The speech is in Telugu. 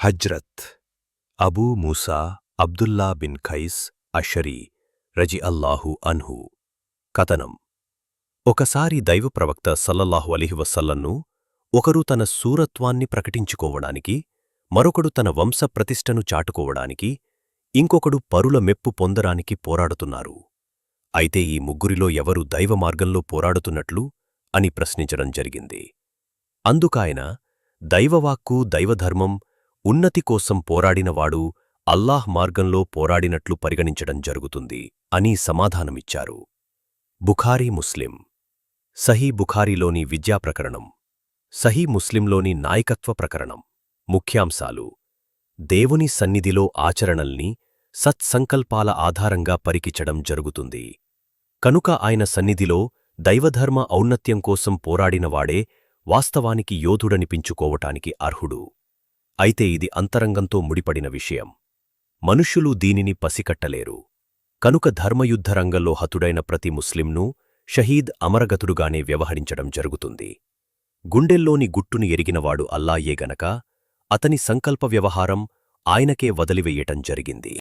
Hazrat Abu Musa Abdullah bin Qais Ashari రజి అల్లాహు అన్హు. కథనం. ఒకసారి దైవప్రవక్త సల్లల్లాహు అలిహి ఒకరు తన సూరత్వాన్ని ప్రకటించుకోవడానికి మరొకడు తన వంశప్రతిష్టను చాటుకోవడానికి ఇంకొకడు పరుల మెప్పు పొందడానికి పోరాడుతున్నారు. అయితే ఈ ముగ్గురిలో ఎవరు దైవమార్గంలో పోరాడుతున్నట్లు అని ప్రశ్నించడం జరిగింది. అందుకాయన దైవవాక్కు దైవధర్మం ఉన్నతి కోసం పోరాడినవాడు అల్లాహ్ మార్గంలో పోరాడినట్లు పరిగణించడం జరుగుతుంది అని సమాధానమిచ్చారు. బుఖారీ ముస్లిం. సహీ బుఖారీలోని విద్యా ప్రకరణం. సహీ ముస్లింలోని నాయకత్వ ప్రకరణం. ముఖ్యాంశాలు. దేవుని సన్నిధిలో ఆచరణల్ని సత్సంకల్పాల ఆధారంగా పరికిచడం జరుగుతుంది. కనుక ఆయన సన్నిధిలో దైవధర్మ ఔన్నత్యం కోసం పోరాడినవాడే వాస్తవానికి యోధుడనిపించుకోవటానికి అర్హుడు. అయితే ఇది అంతరంగంతో ముడిపడిన విషయం. మనుష్యులు దీనిని పసికట్టలేరు. కనుక ధర్మయుద్ధ రంగంలో హతుడైన ప్రతి ముస్లింను షహీద్ అమరగతుడుగానే వ్యవహరించడం జరుగుతుంది. గుండెల్లోని గుట్టును ఎరిగినవాడు అల్లాయే గనక అతని సంకల్ప వ్యవహారం ఆయనకే వదిలివేయటం జరిగింది.